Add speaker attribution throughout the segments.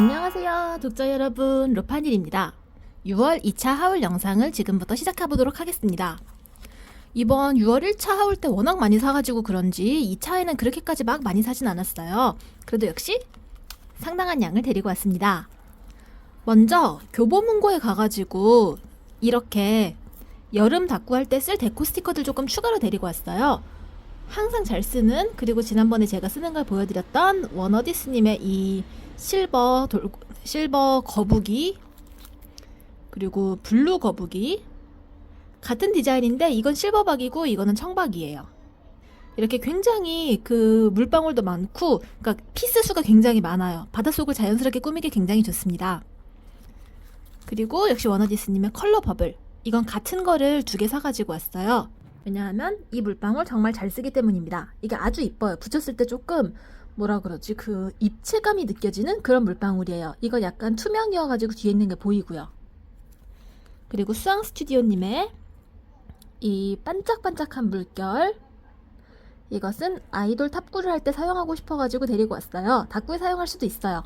Speaker 1: 안녕하세요, 독자 여러분. 로파닐입니다. 6월 2차 하울 영상을 지금부터 시작해보도록 하겠습니다. 이번 6월 1차 하울 때 워낙 많이 사가지고 그런지 2차에는 그렇게까지 막 많이 사진 않았어요. 그래도 역시 상당한 양을 데리고 왔습니다. 먼저 교보문고에 가가지고 이렇게 여름 다꾸할 때 쓸 데코 스티커들 조금 추가로 데리고 왔어요. 항상 잘 쓰는 그리고 지난번에 제가 쓰는 걸 보여드렸던 원어디스님의 이 실버 돌 실버 거북이 그리고 블루 거북이 같은 디자인인데 이건 실버박이고 이거는 청박이에요. 이렇게 굉장히 그 물방울도 많고 그러니까 피스 수가 굉장히 많아요. 바닷속을 자연스럽게 꾸미기 굉장히 좋습니다. 그리고 역시 워너디스님의 컬러 버블 이건 같은 거를 두 개 사가지고 왔어요. 왜냐하면 이 물방울 정말 잘 쓰기 때문입니다. 이게 아주 이뻐요. 붙였을 때 조금 뭐라 그러지 그 입체감이 느껴지는 그런 물방울이에요. 이거 약간 투명이어가지고 뒤에 있는 게 보이고요. 그리고 수앙 스튜디오님의 이 반짝반짝한 물결 이것은 아이돌 탑구를 할 때 사용하고 싶어가지고 데리고 왔어요. 닭구에 사용할 수도 있어요.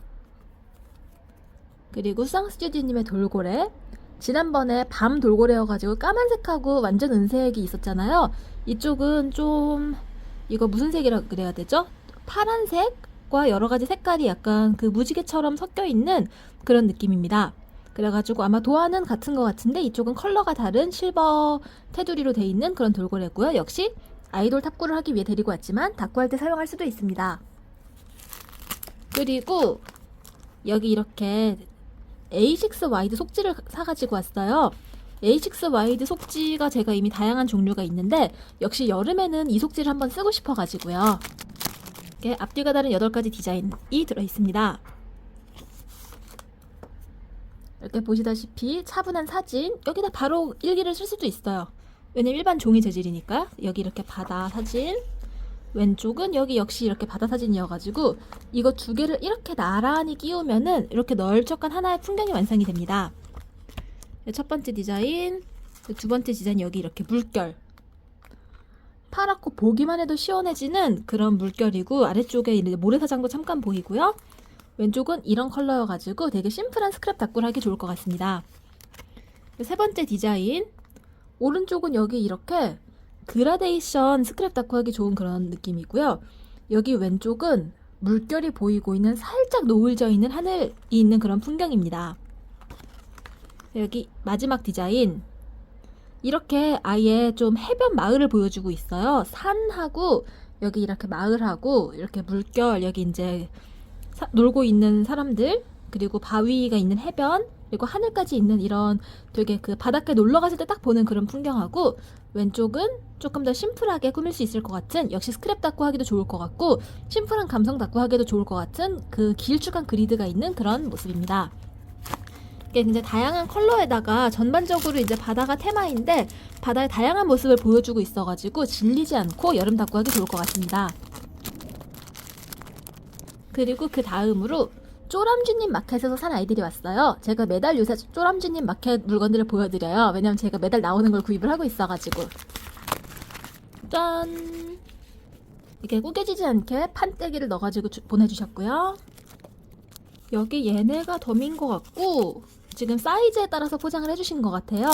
Speaker 1: 그리고 수앙 스튜디오님의 돌고래 지난번에 밤 돌고래여가지고 까만색하고 완전 은색이 있었잖아요. 이쪽은 좀 이거 무슨 색이라 그래야 되죠? 파란색과 여러 가지 색깔이 약간 그 무지개처럼 섞여 있는 그런 느낌입니다. 그래가지고 아마 도안은 같은 것 같은데 이쪽은 컬러가 다른 실버 테두리로 돼 있는 그런 돌고래고요. 역시 아이돌 탑구를 하기 위해 데리고 왔지만 닭구할 때 사용할 수도 있습니다. 그리고 여기 이렇게 A6 와이드 속지를 사가지고 왔어요. A6 와이드 속지가 제가 이미 다양한 종류가 있는데 역시 여름에는 이 속지를 한번 쓰고 싶어가지고요. 이렇게 앞뒤가 다른 8가지 디자인이 들어있습니다. 이렇게 보시다시피 차분한 사진 여기다 바로 일기를 쓸 수도 있어요. 왜냐면 일반 종이 재질이니까 여기 이렇게 바다 사진 왼쪽은 여기 역시 이렇게 바다 사진이어가지고 이거 두 개를 이렇게 나란히 끼우면은 이렇게 널쩍한 하나의 풍경이 완성이 됩니다. 첫 번째 디자인, 두 번째 디자인 여기 이렇게 물결. 파랗고 보기만 해도 시원해지는 그런 물결이고 아래쪽에 모래사장도 잠깐 보이고요. 왼쪽은 이런 컬러여가지고 되게 심플한 스크랩 닭구를 하기 좋을 것 같습니다. 세 번째 디자인, 오른쪽은 여기 이렇게 그라데이션 스크랩 다크 하기 좋은 그런 느낌이고요. 여기 왼쪽은 물결이 보이고 있는 살짝 노을져 있는 하늘이 있는 그런 풍경입니다. 여기 마지막 디자인 이렇게 아예 좀 해변 마을을 보여주고 있어요. 산하고 여기 이렇게 마을하고 이렇게 물결 여기 이제 사- 놀고 있는 사람들 그리고 바위가 있는 해변 그리고 하늘까지 있는 이런 되게 그 바닷가에 놀러 갔을 때 딱 보는 그런 풍경하고 왼쪽은 조금 더 심플하게 꾸밀 수 있을 것 같은 역시 스크랩 닦고 하기도 좋을 것 같고 심플한 감성 닦고 하기도 좋을 것 같은 그 길쭉한 그리드가 있는 그런 모습입니다. 이게 이제 다양한 컬러에다가 전반적으로 이제 바다가 테마인데 바다의 다양한 모습을 보여주고 있어가지고 질리지 않고 여름 닦고 하기 좋을 것 같습니다. 그리고 그 다음으로 쪼람쥐님 마켓에서 산 아이들이 왔어요. 제가 매달 요새 쪼람쥐님 마켓 물건들을 보여드려요. 왜냐면 제가 매달 나오는 걸 구입을 하고 있어가지고. 짠! 이렇게 구겨지지 않게 판때기를 넣어가지고 주- 보내주셨고요. 여기 얘네가 덤인 것 같고 지금 사이즈에 따라서 포장을 해주신 것 같아요.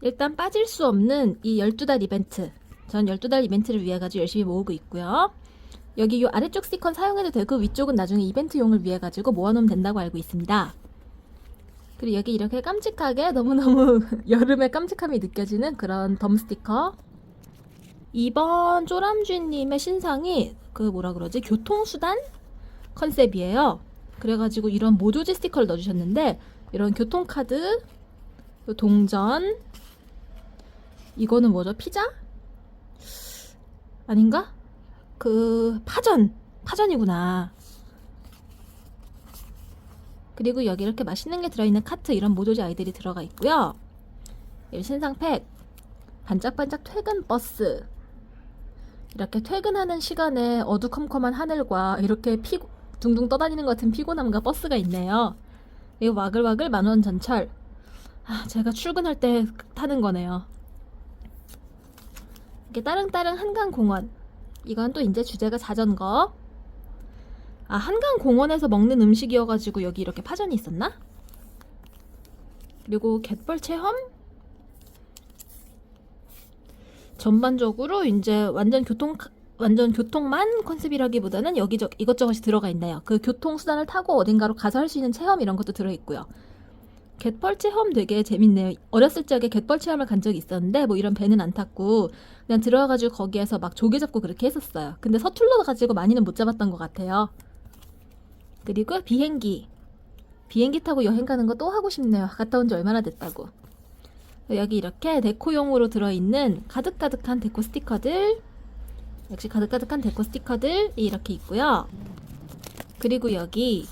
Speaker 1: 일단 빠질 수 없는 이 12달 이벤트. 전 12달 이벤트를 위해 가지고 열심히 모으고 있고요. 여기 이 아래쪽 스티커는 사용해도 되고 위쪽은 나중에 이벤트용을 위해 가지고 모아놓으면 된다고 알고 있습니다. 그리고 여기 이렇게 깜찍하게 너무너무 여름의 깜찍함이 느껴지는 그런 덤 스티커. 이번 쪼람쥐님의 신상이 그 뭐라 그러지 교통수단 컨셉이에요. 그래가지고 이런 모조지 스티커를 넣어주셨는데 이런 교통카드, 그 동전, 이거는 뭐죠? 피자? 아닌가? 그 파전 파전이구나. 그리고 여기 이렇게 맛있는 게 들어있는 카트 이런 모조지 아이들이 들어가 있고요. 여기 신상팩 반짝반짝 퇴근 버스 이렇게 퇴근하는 시간에 어두컴컴한 하늘과 이렇게 피 둥둥 떠다니는 것 같은 피곤함과 버스가 있네요. 그리고 와글와글 만원 전철. 아, 제가 출근할 때 타는 거네요. 이렇게 따릉따릉 한강공원. 이건 또 이제 주제가 자전거. 아, 한강 공원에서 먹는 음식이어가지고 여기 이렇게 파전이 있었나? 그리고 갯벌 체험? 전반적으로 이제 완전 교통 완전 교통만 컨셉이라기보다는 여기저 이것저것이 들어가 있네요. 그 교통 수단을 타고 어딘가로 가서 할 수 있는 체험 이런 것도 들어 있고요. 갯벌 체험 되게 재밌네요. 어렸을 적에 갯벌 체험을 간 적이 있었는데 뭐 이런 배는 안 탔고 그냥 들어가가지고 거기에서 막 조개 잡고 그렇게 했었어요. 근데 서툴러 가지고 많이는 못 잡았던 것 같아요. 그리고 비행기. 비행기 타고 여행 가는 거 또 하고 싶네요. 갔다 온 지 얼마나 됐다고. 여기 이렇게 데코용으로 들어있는 가득가득한 데코 스티커들. 역시 가득가득한 데코 스티커들이 이렇게 있고요. 그리고 여기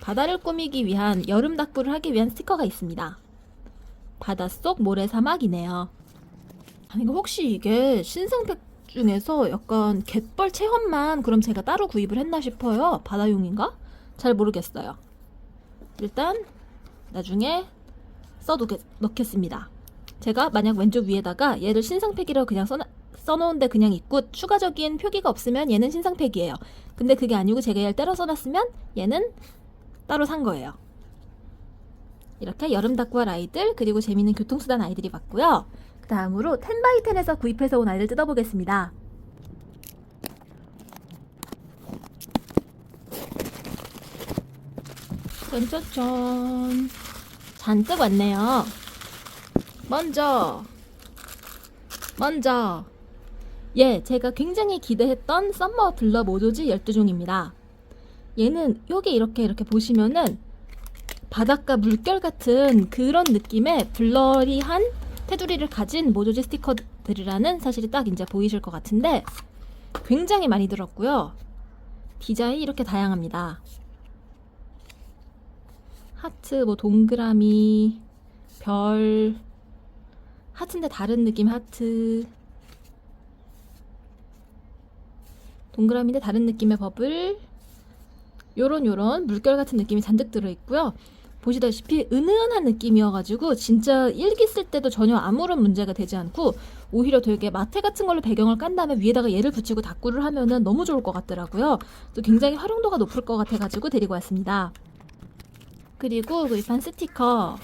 Speaker 1: 바다를 꾸미기 위한 여름 닭불을 하기 위한 스티커가 있습니다. 바닷속 모래사막이네요. 아니, 혹시 이게 신상팩 중에서 약간 갯벌 체험만 그럼 제가 따로 구입을 했나 싶어요. 바다용인가? 잘 모르겠어요. 일단 나중에 써두게, 넣겠습니다. 제가 만약 왼쪽 위에다가 얘를 신상팩이라고 그냥 써, 써놓은데 그냥 있고 추가적인 표기가 없으면 얘는 신상팩이에요. 근데 그게 아니고 제가 얘를 따로 써놨으면 얘는 따로 산 거예요. 이렇게 여름 닭과 아이들 그리고 재미있는 교통수단 아이들이 봤고요. 그 다음으로 10x10에서 구입해서 온 아이들 뜯어보겠습니다. 짠짠짠 잔뜩 왔네요. 먼저 먼저 예, 제가 굉장히 기대했던 썸머 블러 모조지 12종입니다. 얘는 요게 이렇게 이렇게 보시면은 바닷가 물결 같은 그런 느낌의 블러리한 테두리를 가진 모조지 스티커들이라는 사실이 딱 이제 보이실 것 같은데 굉장히 많이 들었고요. 디자인이 이렇게 다양합니다. 하트, 뭐 동그라미, 별, 하트인데 다른 느낌 하트, 동그라미인데 다른 느낌의 버블, 요런 요런 물결 같은 느낌이 잔뜩 들어있고요. 보시다시피 은은한 느낌이어가지고 진짜 일기 쓸 때도 전혀 아무런 문제가 되지 않고 오히려 되게 마테 같은 걸로 배경을 깐 다음에 위에다가 얘를 붙이고 다꾸를 하면은 너무 좋을 것 같더라고요. 또 굉장히 활용도가 높을 것 같아가지고 데리고 왔습니다. 그리고 구입한 스티커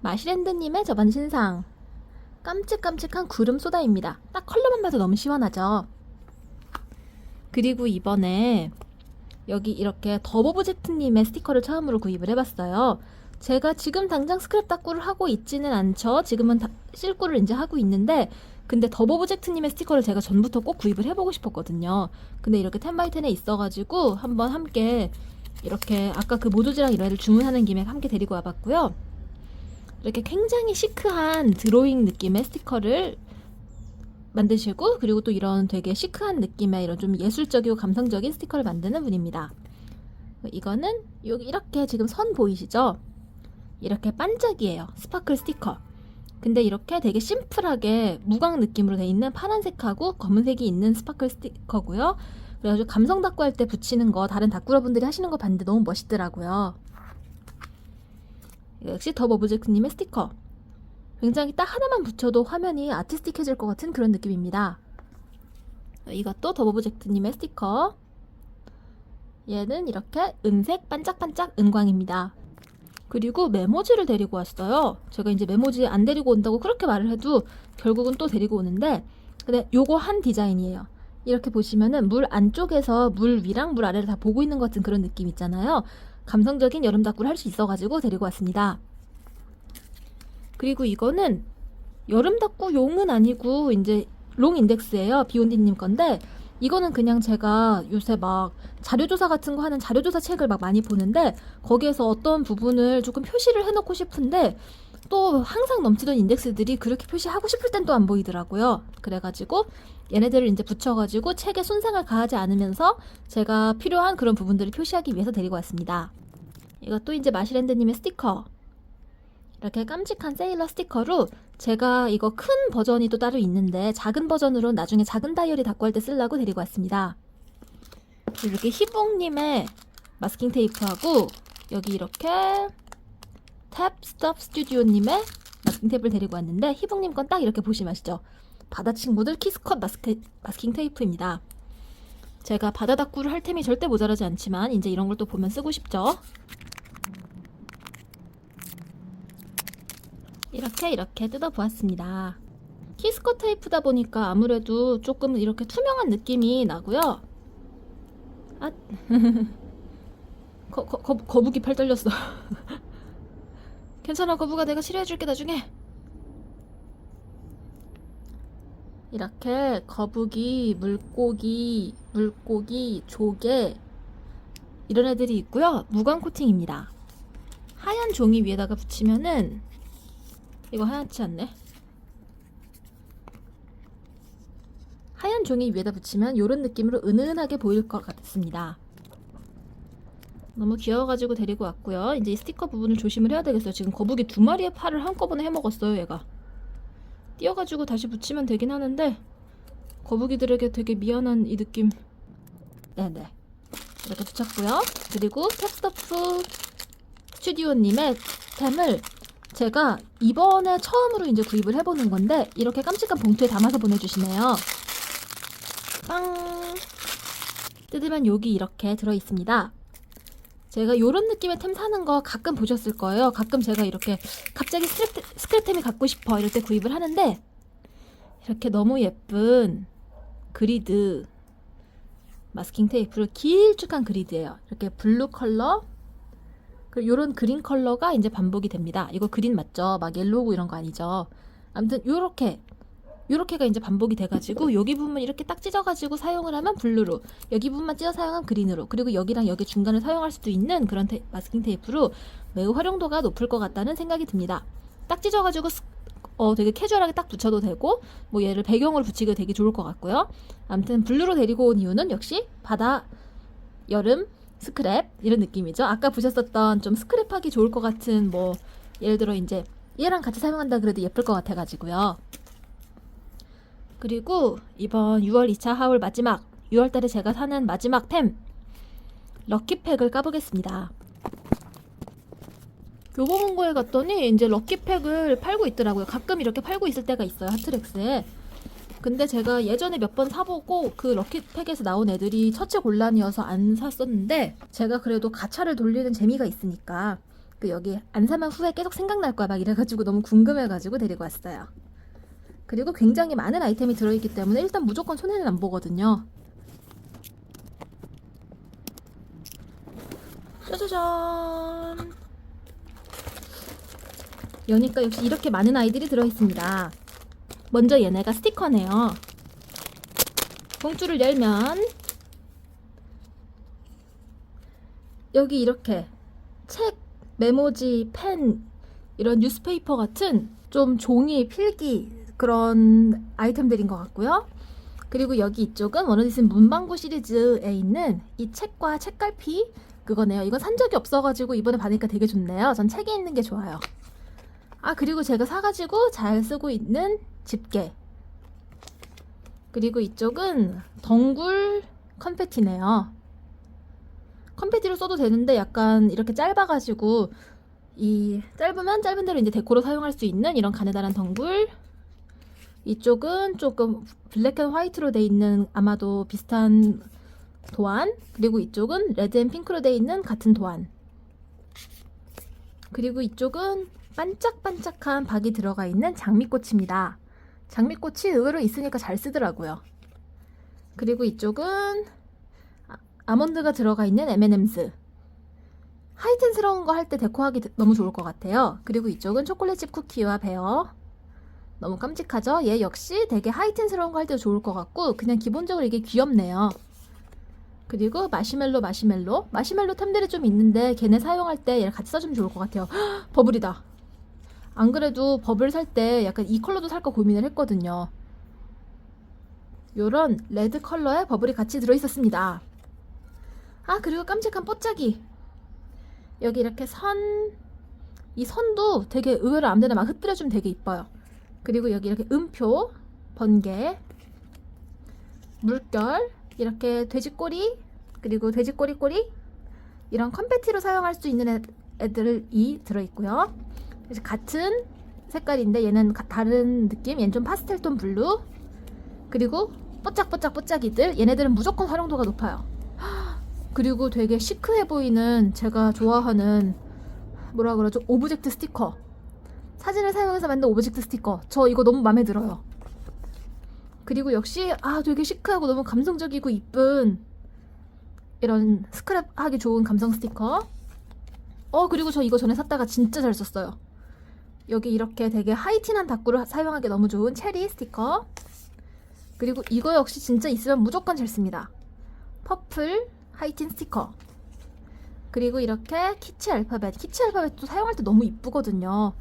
Speaker 1: 마시랜드님의 저번 신상 깜찍깜찍한 구름 소다입니다. 딱 컬러만 봐도 너무 시원하죠. 그리고 이번에 여기 이렇게 더보브젝트님의 스티커를 처음으로 구입을 해봤어요. 제가 지금 당장 스크랩 닦구를 하고 있지는 않죠. 지금은 다, 실구를 이제 하고 있는데 근데 더보브젝트님의 스티커를 제가 전부터 꼭 구입을 해보고 싶었거든요. 근데 이렇게 10x10에 있어가지고 한번 함께 이렇게 아까 그 모조지랑 이런 애를 주문하는 김에 함께 데리고 와봤고요. 이렇게 굉장히 시크한 드로잉 느낌의 스티커를 만드시고 그리고 또 이런 되게 시크한 느낌의 이런 좀 예술적이고 감성적인 스티커를 만드는 분입니다. 이거는 여기 이렇게 지금 선 보이시죠? 이렇게 반짝이에요. 스파클 스티커. 근데 이렇게 되게 심플하게 무광 느낌으로 돼 있는 파란색하고 검은색이 있는 스파클 스티커고요. 그래가지고 감성 닦고 할 때 붙이는 거 다른 닦구러분들이 하시는 거 봤는데 너무 멋있더라고요. 역시 더버브젝트님의 스티커. 굉장히 딱 하나만 붙여도 화면이 아티스틱해질 것 같은 그런 느낌입니다. 이것도 더버브젝트님의 스티커. 얘는 이렇게 은색 반짝반짝 은광입니다. 그리고 메모지를 데리고 왔어요. 제가 이제 메모지 안 데리고 온다고 그렇게 말을 해도 결국은 또 데리고 오는데 근데 요거 한 디자인이에요. 이렇게 보시면은 물 안쪽에서 물 위랑 물 아래를 다 보고 있는 것 같은 그런 느낌 있잖아요. 감성적인 여름 닭구를 할 수 있어가지고 데리고 왔습니다. 그리고 이거는 여름 닭구 용은 아니고 이제 롱 인덱스예요. 비온디님 건데 이거는 그냥 제가 요새 막 자료조사 같은 거 하는 자료조사 책을 막 많이 보는데 거기에서 어떤 부분을 조금 표시를 해놓고 싶은데 또 항상 넘치던 인덱스들이 그렇게 표시하고 싶을 땐 또 안 보이더라고요. 그래가지고 얘네들을 이제 붙여가지고 책에 손상을 가하지 않으면서 제가 필요한 그런 부분들을 표시하기 위해서 데리고 왔습니다. 이것도 이제 마시랜드님의 스티커. 이렇게 깜찍한 세일러 스티커로 제가 이거 큰 버전이 또 따로 있는데 작은 버전으로 나중에 작은 다이어리 닦고 할 때 쓰려고 데리고 왔습니다. 이렇게 희봉님의 마스킹 테이프하고 여기 이렇게 탭 스톱 스튜디오님의 마스킹 테이프를 데리고 왔는데 희봉님 건 딱 이렇게 보시면 아시죠? 바다 친구들 키스컷 마스크, 마스킹 테이프입니다. 제가 바다닥구를 할 템이 절대 모자라지 않지만 이제 이런 걸 또 보면 쓰고 싶죠. 이렇게 이렇게 뜯어보았습니다. 키스커 테이프다 보니까 아무래도 조금 이렇게 투명한 느낌이 나고요. 아, 거, 거, 거, 거 북이 팔 떨렸어. 괜찮아, 거북아. 내가 치료해줄게, 나중에. 이렇게 거북이, 물고기, 물고기, 조개 이런 애들이 있고요. 무광 코팅입니다. 하얀 종이 위에다가 붙이면은 이거 하얗지 않네. 하얀 종이 위에다 붙이면 이런 느낌으로 은은하게 보일 것 같습니다. 너무 귀여워가지고 데리고 왔고요. 이제 이 스티커 부분을 조심을 해야 되겠어요. 지금 거북이 두 마리의 팔을 한꺼번에 해먹었어요, 얘가. 띄어가지고 다시 붙이면 되긴 하는데 거북이들에게 되게 미안한 이 느낌. 네네. 이렇게 붙였고요. 그리고 탭스터프 스튜디오님의 템을 제가 이번에 처음으로 이제 구입을 해보는 건데 이렇게 깜찍한 봉투에 담아서 보내주시네요. 빵! 뜯으면 여기 이렇게 들어있습니다. 제가 이런 느낌의 템 사는 거 가끔 보셨을 거예요. 가끔 제가 이렇게 갑자기 스크랩, 스크랩템이 갖고 싶어 이럴 때 구입을 하는데 이렇게 너무 예쁜 그리드 마스킹 테이프를 길쭉한 그리드예요. 이렇게 블루 컬러 이런 그린 컬러가 이제 반복이 됩니다. 이거 그린 맞죠? 막 옐로우 이런 거 아니죠? 아무튼 요렇게 요렇게가 이제 반복이 돼가지고 여기 부분 이렇게 딱 찢어가지고 사용을 하면 블루로 여기 부분만 찢어 사용하면 그린으로 그리고 여기랑 여기 중간을 사용할 수도 있는 그런 테, 마스킹 테이프로 매우 활용도가 높을 것 같다는 생각이 듭니다. 딱 찢어가지고 스- 어 되게 캐주얼하게 딱 붙여도 되고 뭐 얘를 배경으로 붙이기 되게 좋을 것 같고요. 아무튼 블루로 데리고 온 이유는 역시 바다 여름 스크랩 이런 느낌이죠. 아까 보셨었던 좀 스크랩하기 좋을 것 같은 뭐 예를 들어 이제 얘랑 같이 사용한다 그래도 예쁠 것 같아가지고요. 그리고 이번 6월 2차 하울 마지막 6월달에 제가 사는 마지막 템 럭키팩을 까보겠습니다. 교보문고에 갔더니 이제 럭키팩을 팔고 있더라고요. 가끔 이렇게 팔고 있을 때가 있어요. 하트렉스에. 근데 제가 예전에 몇 번 사보고 그 럭키팩에서 나온 애들이 처치 곤란이어서 안 샀었는데 제가 그래도 가차를 돌리는 재미가 있으니까 그 여기 안 사면 후에 계속 생각날 거야 막 이래가지고 너무 궁금해가지고 데리고 왔어요. 그리고 굉장히 많은 아이템이 들어있기 때문에 일단 무조건 손해는 안 보거든요. 짜자잔. 여니까 역시 이렇게 많은 아이들이 들어있습니다. 먼저 얘네가 스티커네요. 봉투를 열면 여기 이렇게 책, 메모지, 펜 이런 뉴스페이퍼 같은 좀 종이, 필기 그런 아이템들인 것 같고요. 그리고 여기 이쪽은 원어디슨 문방구 시리즈에 있는 이 책과 책갈피 그거네요. 이건 산 적이 없어가지고 이번에 받으니까 되게 좋네요. 전 책에 있는 게 좋아요. 아 그리고 제가 사가지고 잘 쓰고 있는 집게 그리고 이쪽은 덩굴 컨페티네요. 컨페티로 써도 되는데 약간 이렇게 짧아가지고 이 짧으면 짧은 대로 이제 데코로 사용할 수 있는 이런 가느다란 덩굴 이쪽은 조금 블랙 앤 화이트로 돼 있는 아마도 비슷한 도안 그리고 이쪽은 레드 앤 핑크로 돼 있는 같은 도안 그리고 이쪽은 반짝반짝한 박이 들어가 있는 장미꽃입니다. 장미꽃이 의외로 있으니까 잘 쓰더라고요. 그리고 이쪽은 아- 아몬드가 들어가 있는 M&M's. 하이텐스러운 거 할 때 데코하기 드- 너무 좋을 것 같아요. 그리고 이쪽은 초콜릿집 쿠키와 베어. 너무 깜찍하죠? 얘 역시 되게 하이텐스러운 거 할 때 좋을 것 같고 그냥 기본적으로 이게 귀엽네요. 그리고 마시멜로 마시멜로 마시멜로 템들이 좀 있는데 걔네 사용할 때 얘를 같이 써주면 좋을 것 같아요. 헉, 버블이다. 안 그래도 버블 살 때 약간 이 컬러도 살까 고민을 했거든요. 요런 레드 컬러의 버블이 같이 들어있었습니다. 아 그리고 깜찍한 뽀짝이 여기 이렇게 선, 이 선도 되게 의외로 아무데나 막 흩뜨려주면 되게 이뻐요. 그리고 여기 이렇게 음표, 번개, 물결, 이렇게 돼지꼬리, 그리고 돼지꼬리 꼬리 이런 컴패티로 사용할 수 있는 애, 애들이 들어있고요. 그래서 같은 색깔인데 얘는 가- 다른 느낌, 얘는 좀 파스텔 톤 블루, 그리고 뽀짝뽀짝 뽀짝이들 얘네들은 무조건 활용도가 높아요. 그리고 되게 시크해 보이는 제가 좋아하는 뭐라 그러죠? 오브젝트 스티커. 사진을 사용해서 만든 오브젝트 스티커. 저 이거 너무 마음에 들어요. 그리고 역시 아 되게 시크하고 너무 감성적이고 이쁜 이런 스크랩하기 좋은 감성 스티커. 어 그리고 저 이거 전에 샀다가 진짜 잘 썼어요. 여기 이렇게 되게 하이틴한 다꾸를 사용하기 너무 좋은 체리 스티커. 그리고 이거 역시 진짜 있으면 무조건 잘 씁니다. 퍼플 하이틴 스티커. 그리고 이렇게 키치 알파벳. 키치 알파벳도 사용할 때 너무 이쁘거든요.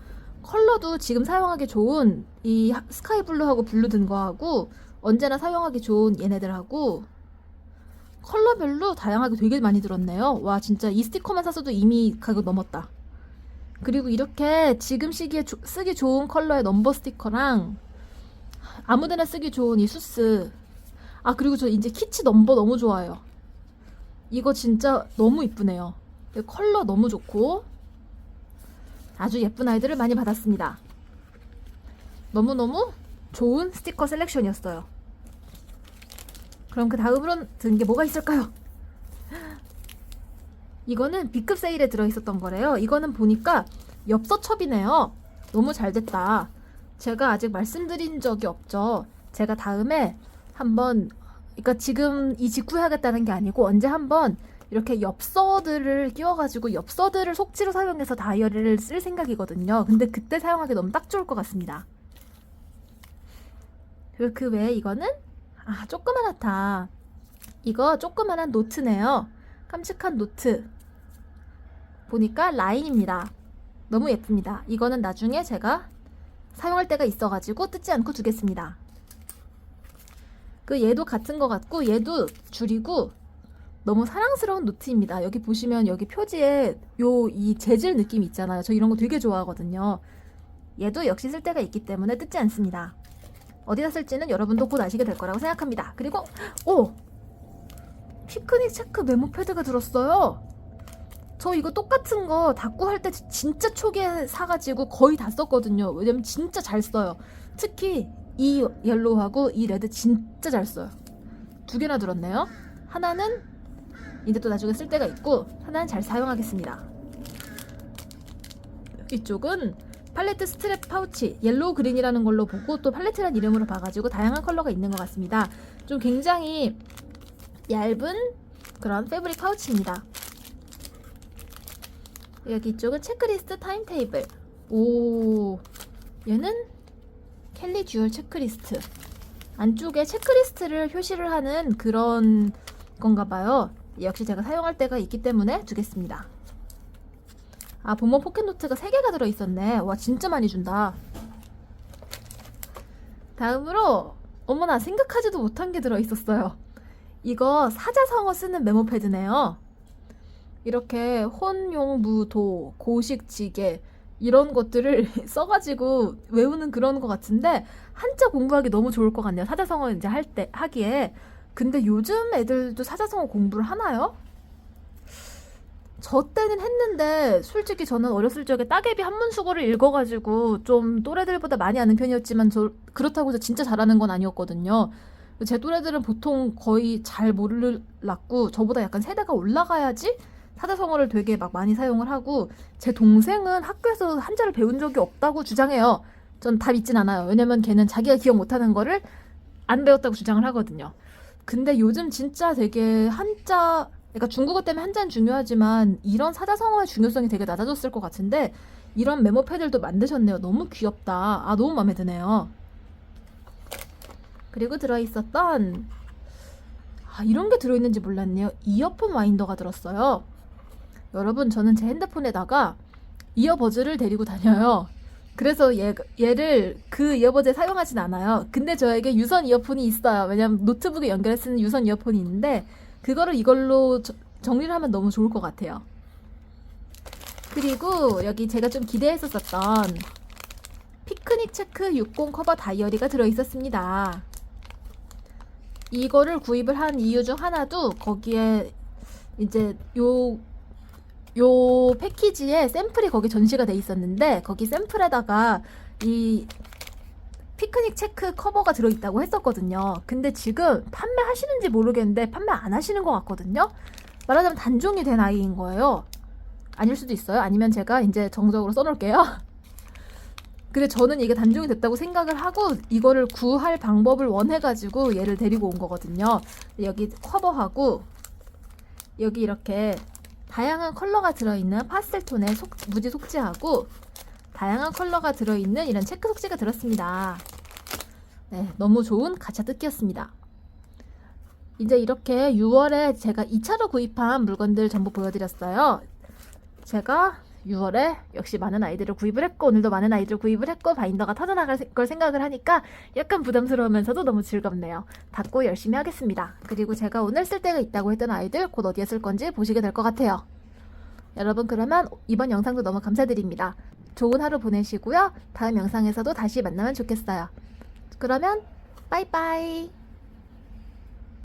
Speaker 1: 컬러도 지금 사용하기 좋은 이 하- 스카이 블루하고 블루 든 거하고 언제나 사용하기 좋은 얘네들하고 컬러별로 다양하게 되게 많이 들었네요. 와 진짜 이 스티커만 샀어도 이미 가격 넘었다. 그리고 이렇게 지금 시기에 조- 쓰기 좋은 컬러의 넘버 스티커랑 아무데나 쓰기 좋은 이 수스. 아 그리고 저 이제 키치 넘버 너무 좋아요. 이거 진짜 너무 이쁘네요. 컬러 너무 좋고 아주 예쁜 아이들을 많이 받았습니다. 너무너무 좋은 스티커 셀렉션이었어요. 그럼 그 다음으로 든 게 뭐가 있을까요? 이거는 B급 세일에 들어있었던 거래요. 이거는 보니까 엽서첩이네요. 너무 잘 됐다. 제가 아직 말씀드린 적이 없죠. 제가 다음에 한번, 그러니까 지금 이 직구해야겠다는 게 아니고 언제 한번 이렇게 엽서들을 끼워가지고 엽서들을 속지로 사용해서 다이어리를 쓸 생각이거든요. 근데 그때 사용하기 너무 딱 좋을 것 같습니다. 그리고 그 외에 이거는 아 조그만하다. 이거 조그만한 노트네요. 깜찍한 노트. 보니까 라인입니다. 너무 예쁩니다. 이거는 나중에 제가 사용할 때가 있어가지고 뜯지 않고 두겠습니다. 그 얘도 같은 것 같고 얘도 줄이고 너무 사랑스러운 노트입니다. 여기 보시면 여기 표지에 요 이 재질 느낌 있잖아요. 저 이런 거 되게 좋아하거든요. 얘도 역시 쓸 때가 있기 때문에 뜯지 않습니다. 어디다 쓸지는 여러분도 곧 아시게 될 거라고 생각합니다. 그리고 오 피크닉 체크 메모 패드가 들었어요. 저 이거 똑같은 거 닦고 할때 진짜 초기에 사가지고 거의 다 썼거든요. 왜냐면 진짜 잘 써요. 특히 이 옐로우하고 이 레드 진짜 잘 써요. 두 개나 들었네요. 하나는 이제 또 나중에 쓸 때가 있고 하나는 잘 사용하겠습니다. 이쪽은 팔레트 스트랩 파우치 옐로우 그린이라는 걸로 보고 또 팔레트란 이름으로 봐가지고 다양한 컬러가 있는 것 같습니다. 좀 굉장히 얇은 그런 패브릭 파우치입니다. 여기 이쪽은 체크리스트 타임테이블. 오, 얘는 켈리 듀얼 체크리스트. 안쪽에 체크리스트를 표시를 하는 그런 건가 봐요. 역시 제가 사용할 때가 있기 때문에 두겠습니다. 아, 본모 포켓노트가 3개가 들어있었네. 와, 진짜 많이 준다. 다음으로, 어머나, 생각하지도 못한 게 들어있었어요. 이거 사자성어 쓰는 메모 패드네요. 이렇게 혼용무도, 고식지게, 이런 것들을 써가지고 외우는 그런 것 같은데, 한자 공부하기 너무 좋을 것 같네요. 사자성어 이제 할 때, 하기에. 근데 요즘 애들도 사자성어 공부를 하나요? 저 때는 했는데 솔직히 저는 어렸을 적에 따개비 한문수고를 읽어가지고 좀 또래들보다 많이 아는 편이었지만 저 그렇다고 해서 진짜 잘하는 건 아니었거든요. 제 또래들은 보통 거의 잘 모르고 저보다 약간 세대가 올라가야지 사자성어를 되게 막 많이 사용을 하고 제 동생은 학교에서 한자를 배운 적이 없다고 주장해요. 전 다 믿진 않아요. 왜냐면 걔는 자기가 기억 못하는 거를 안 배웠다고 주장을 하거든요. 근데 요즘 진짜 되게 한자 그러니까 중국어 때문에 한자는 중요하지만 이런 사자성어의 중요성이 되게 낮아졌을 것 같은데 이런 메모 패드도 만드셨네요. 너무 귀엽다. 아 너무 마음에 드네요. 그리고 들어있었던 아 이런 게 들어있는지 몰랐네요. 이어폰 와인더가 들었어요. 여러분 저는 제 핸드폰에다가 이어버즈를 데리고 다녀요. 그래서 얘, 얘를 그 이어버즈에 사용하진 않아요. 근데 저에게 유선 이어폰이 있어요. 왜냐면 노트북에 연결해 쓰는 유선 이어폰이 있는데 그거를 이걸로 저- 정리를 하면 너무 좋을 것 같아요. 그리고 여기 제가 좀 기대했었던 피크닉 체크 60 커버 다이어리가 들어있었습니다. 이거를 구입을 한 이유 중 하나도 거기에 이제 요, 요 패키지에 샘플이 거기 전시가 돼 있었는데 거기 샘플에다가 이 피크닉 체크 커버가 들어있다고 했었거든요. 근데 지금 판매하시는지 모르겠는데 판매 안 하시는 것 같거든요. 말하자면 단종이 된 아이인 거예요. 아닐 수도 있어요. 아니면 제가 이제 정적으로 써놓을게요. 근데 저는 이게 단종이 됐다고 생각을 하고 이거를 구할 방법을 원해가지고 얘를 데리고 온 거거든요. 여기 커버하고 여기 이렇게 다양한 컬러가 들어있는 파스텔 톤의 속, 무지 속지하고 다양한 컬러가 들어있는 이런 체크 속지가 들었습니다. 네, 너무 좋은 가차 뜯기였습니다. 이제 이렇게 6월에 제가 2차로 구입한 물건들 전부 보여드렸어요. 제가 6월에 역시 많은 아이들을 구입을 했고 오늘도 많은 아이들을 구입을 했고 바인더가 터져나갈 세- 걸 생각을 하니까 약간 부담스러우면서도 너무 즐겁네요. 닫고 열심히 하겠습니다. 그리고 제가 오늘 쓸 때가 있다고 했던 아이들 곧 어디에 쓸 건지 보시게 될 것 같아요. 여러분 그러면 이번 영상도 너무 감사드립니다. 좋은 하루 보내시고요. 다음 영상에서도 다시 만나면 좋겠어요. 그러면 빠이빠이.